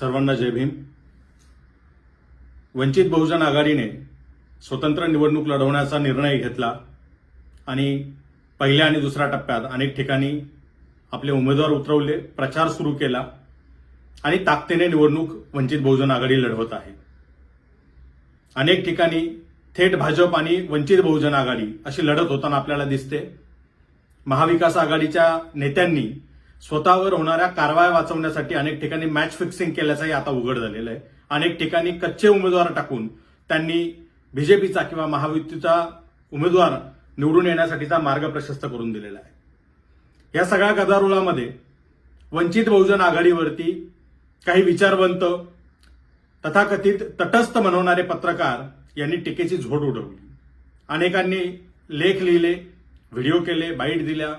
सर्वांना जय भीम. वंचित बहुजन आघाडीने स्वतंत्र निवडणूक लढवण्याचा निर्णय घेतला आणि पहिल्या आणि दुसऱ्या टप्प्यात अनेक ठिकाणी आपले उमेदवार उतरवले प्रचार सुरू केला आणि ताकदीने निवडणूक वंचित बहुजन आघाडी लढवत आहे. अनेक ठिकाणी थेट भाजप आणि वंचित बहुजन आघाडी अशी लढत होताना आपल्याला दिसते. महाविकास आघाडीच्या नेत्यांनी स्वतःवर होणाऱ्या कारवाया वाचवण्यासाठी अनेक ठिकाणी मॅच फिक्सिंग केल्याचंही आता उघड झालेलं आहे. अनेक ठिकाणी कच्चे उमेदवार टाकून त्यांनी बीजेपीचा किंवा महायुतीचा उमेदवार निवडून येण्यासाठीचा मार्ग प्रशस्त करून दिलेला आहे. या सगळ्या गदारोळामध्ये वंचित बहुजन आघाडीवरती काही विचारवंत तथाकथित तटस्थ म्हणवणारे पत्रकार यांनी टीकेची झोड उडवली. अनेकांनी लेख लिहिले व्हिडिओ केले बाईट दिल्या.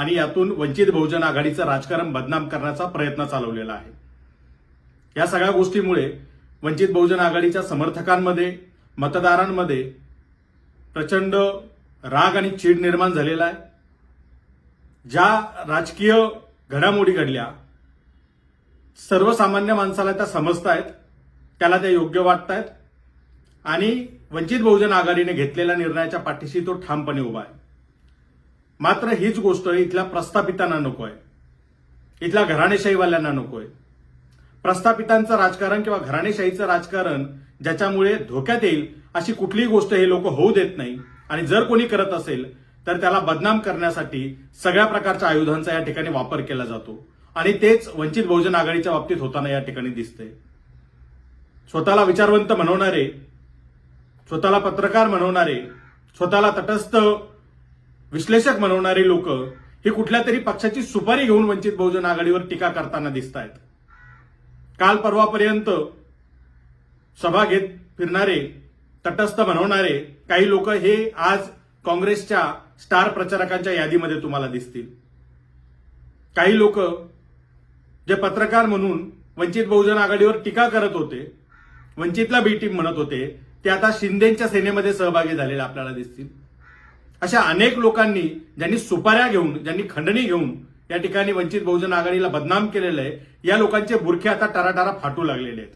आणि यातून वंचित बहुजन आघाडीचं राजकारण बदनाम करण्याचा प्रयत्न चालवलेला आहे. या सगळ्या गोष्टीमुळे वंचित बहुजन आघाडीच्या समर्थकांमध्ये मतदारांमध्ये प्रचंड राग आणि चीड निर्माण झालेला आहे. ज्या राजकीय घडामोडी घडल्या सर्वसामान्य माणसाला त्या समजतायत त्याला त्या योग्य वाटतायत आणि वंचित बहुजन आघाडीने घेतलेल्या निर्णयाच्या पाठीशी तो ठामपणे उभा आहे. मात्र हीच गोष्ट इथल्या प्रस्थापितांना नको आहे इथल्या घराणेशाहीवाल्यांना नको आहे प्रस्थापितांचं राजकारण किंवा घराणेशाहीचं राजकारण ज्याच्यामुळे धोक्यात येईल अशी कुठलीही गोष्ट हे लोक होऊ देत नाही. आणि जर कोणी करत असेल तर त्याला बदनाम करण्यासाठी सगळ्या प्रकारच्या आयुधांचा या ठिकाणी वापर केला जातो. आणि तेच वंचित बहुजन आघाडीच्या बाबतीत होताना या ठिकाणी दिसते स्वतःला विचारवंत म्हणवणारे स्वतःला पत्रकार म्हणवणारे स्वतःला तटस्थ विश्लेषक म्हणवणारी लोक ही कुठल्या तरी पक्षाची सुपारी घेऊन वंचित बहुजन आघाडीवर टीका करताना दिसत आहेत काल परवापर्यंत सभा घेत फिरणारे तटस्थ म्हणवणारे काही लोक हे आज काँग्रेसच्या स्टार प्रचारकांच्या यादीमध्ये तुम्हाला दिसतील. काही लोक जे पत्रकार म्हणून वंचित बहुजन आघाडीवर टीका करत होते वंचितला बी टीम म्हणत होते ते आता शिंदेच्या सेनेमध्ये सहभागी झालेले आपल्याला दिसतील. अशा अनेक लोकांनी ज्यांनी सुपाऱ्या घेऊन ज्यांनी खंडणी घेऊन या ठिकाणी वंचित बहुजन आघाडीला बदनाम केलेलं आहे या लोकांचे बुरखे आता टाराटारा फाटू लागलेले आहेत.